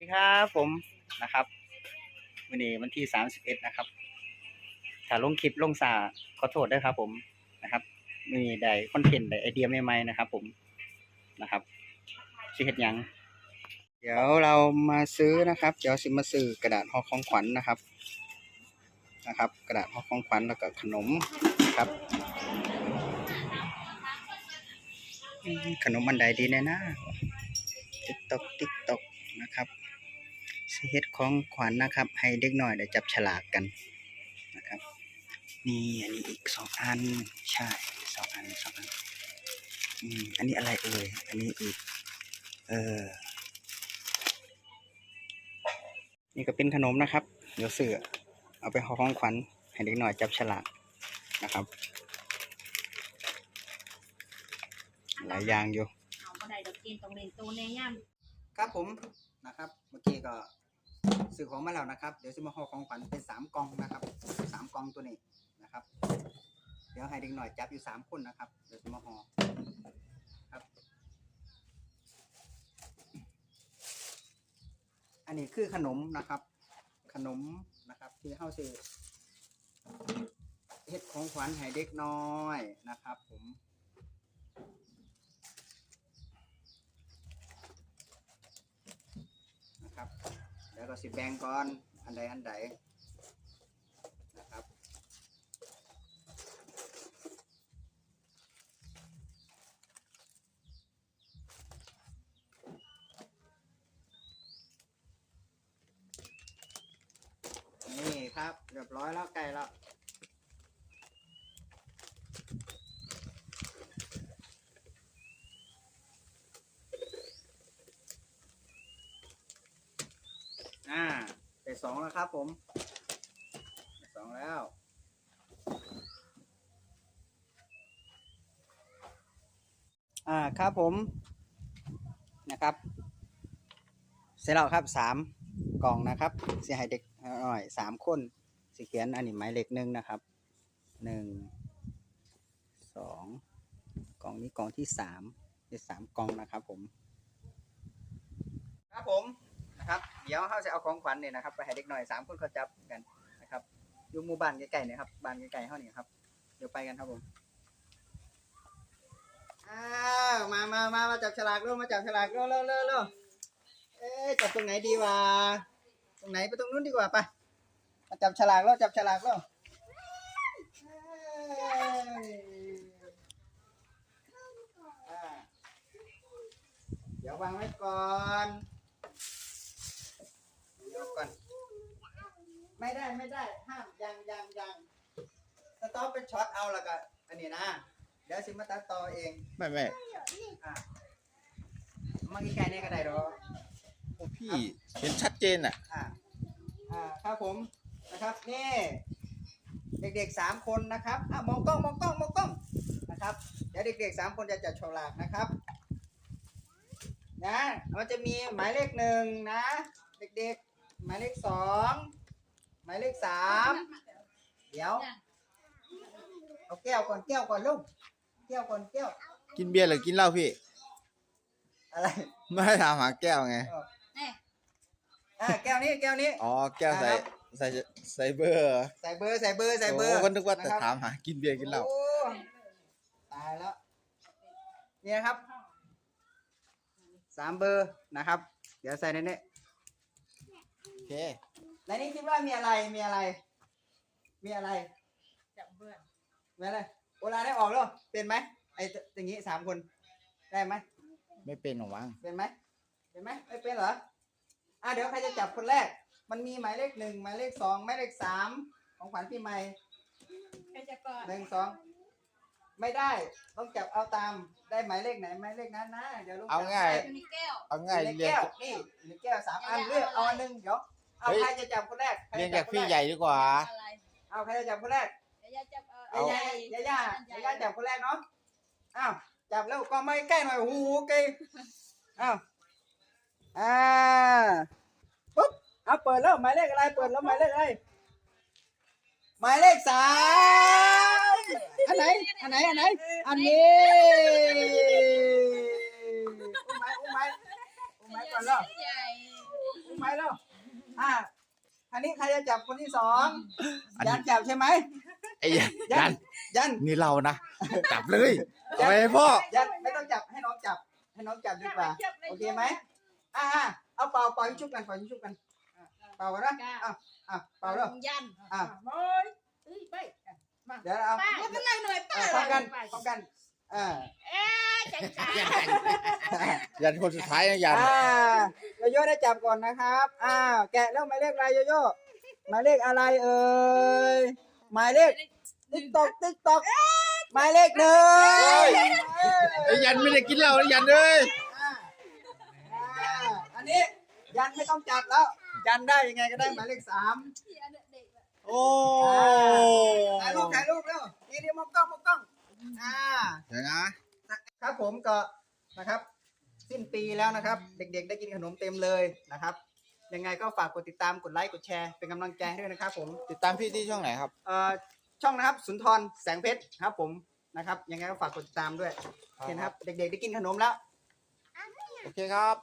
สวัสดีครับผมนะครับวันนี้วันที่สามสิบเอ็ดนะครับถ้าลงคลิปลงสาขอโทษด้วยครับ ผมนะครับมีได้คอนเทนต์ได้ไอเดียใหม่ๆนะครับ ผมนะครับชื่อเฮ็ดยัง เดี๋ยวเรามาซื้อนะครับ เดี๋ยวสิมาซื้อกระดาษห่อของขวัญนะครับนะครับ กระดาษห่อของขวัญแล้วก็ขนมนะครับ ขนมอันใดดีแน่นะติ๊กตอกติ๊กตอก เฮ็ดของขวัญนะครับ ให้เด็กหน่อยได้จับฉลากกันนะครับนี่อันนี้อีกสองอันใช่สองอันสองอันอืมอันนี้อะไรเอ่ยอันนี้อีกเออนี่ก็เป็นขนมนะครับ เดี๋ยวเสือเอาไปห่อของขวัญให้เด็กหน่อยจับฉลากนะครับ หลายอย่างอยู่เอาบ่ได้ดอกกินต้องเล่นตัวแน่ย่ำครับผมนะครับ เมื่อกี้ก็ ซื้อของมาแล้วนะครับ เดี๋ยวจะมาห่อของขวัญเป็นสามกล่องนะครับสามกล่องตัวนี้นะครับ เดี๋ยวให้เด็กหน่อยจับอยู่สามคนนะครับ เดี๋ยวจะมาห่อครับ อันนี้คือขนมนะครับ ขนมนะครับ ที่เฮาสิเฮ็ดของขวัญให้เด็กน้อยนะครับ ผม นะครับ แล้วก็สิแบ่งก่อนอันใดอันใดนะครับนี่ครับเรียบร้อยแล้วไก่แล้วอ่าได้ สองแล้วครับผมสองแล้วอ่าครับผมนะครับ เสร็จแล้วครับสามกล่องนะครับเสิให้เด็กหน่อยสามคนสิเขียนอันนี้หมายเลขหนึ่งนะครับหนึ่งสองกล่องนี้กล่องที่สามได้สามกล่องนะครับผม ครับผม ดี๋ยวเขาจะเอาของขวัญเนี่ยนะครับไปให้เด็กหน่อยสามคนเขาจับกันนะครับอยู่หมู่บ้านใกล้ๆเนี่ยครับบ้านใกล้ๆเขาเนี่ยครับเดี๋ยวไปกันครับผมอ้าวมามามามาจับฉลากเร็วมาจับฉลากเร็วเร็วเร็วเร็วเอ๊ะจับตรงไหนดีวะตรงไหนไปตรงนู้นดีกว่าไปมาจับฉลากแล้วจับฉลากแล้วเอ้ยอ่าเดี๋ยววางไว้ก่อนเดี๋ยวก่อน ไม่ได้ไม่ได้ห้ามยังยังยังสต๊อปเป็นช็อตเอาแล้วก็อันนี้นะเดี๋ยวสิมาตัดต่อเองไม่ไม่อะมากี่แค่นี้ก็ได้หรอโอ้พี่เห็นชัดเจนอะอ่าอ่าครับผมนะครับนี่เด็กๆสามคนนะครับอะมองกล้องมองกล้องมองกล้องนะครับเดี๋ยวเด็กๆสามคนจะจัดฉลากนะครับนะมันจะมีหมายเลขหนึ่งนะ เด็กๆ หมายเลขสองห มายเลขสามเดี๋ยว เอาแก้วก่อนแก้วก่อนลูกแก้วก่อนแก้ว กินเบียร์หรือกินเหล้าพี่ อะไรไม่ได้ถามหาแก้วไง อ่าแก้วนี้แก้วนี้ อ๋อ แก้วใส่ครับใส่ใส่เบอร์เหรอใส่เบอร์ใส่เบอร์ใส่เบอร์โอ้ก็นึกว่าจะะครับถามหากินเบียร์กินเหล้า โอ้ตายแล้วนี่นะครับสามเบอร์นะครับ เดี๋ยวใส่ในนี้ โอเค ในนี้คิดว่ามีอะไรมีอะไร มีอะไรจับเบื่อมีอะไรโอลาได้ออกแล้วเป็นไหมไอ้อย่างงี้สามคนได้ไหมไม่เป็นหรอวังเป็นไหมเป็นไหมไม่เป็นเหรออะเดี๋ยวใครจะจับคนแรก มันมีหมายเลขหนึ่งหมายเลขสองหมายเลขสามของขวัญปีใหม่ใครจะก่อนหนึ่งสองไม่ได้ต้องจับเอาตามได้หมายเลขไหนหมายเลขนั้นนะเดี๋ยวลูกเอาจับง่ายจะมีแก้วเอาง่ายในเรียนแก้วนี่ในแก้วสามอันเลือกเอาอันหนึ่งเดี๋ยว เอาเฮ้ยใครจะจับคนแรกใครเรียนจะจากคนพี่แรใหญ่ดีกว่า อะไรเอาใครจะจับคนแรกเดี๋ยวย่าจับเออย่าย่าย่าย่าย่าจับคนแรกเนาะอ้าวจับแล้วก็ไม่ใกล้หน่อยโอ้โหเกยอ้าวอ่าปุ๊บเอาเปิดแล้วหมายเลขอะไรเปิดแล้วหมายเลขอะไรหมายเลขสามอันไหนอันไหนอันไหนอันนี้อุ้มไหมอุ้มไหมอุ้มไหมก่อนแล้ว ใหญ่อุ้ม อ่าอันนี้ใครจะจับคนที่สองอันนี้ยันจับใช่ไหม ไอ้ยันยัยันน ยัน นี่เรานะ จับเลยเอาไปให้พ่อ ยันไม่ต้องจับให้น้องจับ ให้น้องจับดีกว่า โอเคไหมอ่าอ่าเอาเป่าเป่ายิงชุบกันเป่ายิงชุบกันเป่ากันนะอะอะเป่าแล้วยันอะโอ้ยเอ้ยไปมาเดี๋ยวเอาป้าก็นั่งหน่อยเอป้าอพร้อมกันพร้อมกันอ่า เอ๊ะใจขาดยันคนสุดท้ายนะยันอ่า โยโย่ได้จับก่อนนะครับอ้าวแกะแล้วหมายเลขอะไรโยโย่หมายเลขอะไรเอ่ยหมายเลขติ๊กตอกติ๊กตอกหมายเลขหนึ่งไอ้ยันไม่ได้กินเหล้านะยันเลยอ่าอ่าอันนี้ยันไม่ต้องจับแล้ว ยันได้ยังไงก็ได้หมายเลขสามโอ้ถ่ายรูปถ่ายรูปแล้วนี่นี่มองกล้องมองกล้องอ่า เดี๋ยวนะครับผมก็นะครับ สิ้นปีแล้วนะครับ เด็กๆ ได้กินขนมเต็มเลยนะครับ ยังไงก็ฝากกดติดตามกดไลค์กดแชร์เป็นกำลังใจให้ด้วยนะครับผมติดตามพี่ที่ช่องไหนครับ เอ่อช่องนะครับสุนทรแสงเพชรครับผมนะครับ ยังไงก็ฝากกดติดตามด้วยโอเคนะครับ เด็กๆ ได้กินขนมแล้ว โอเคครับ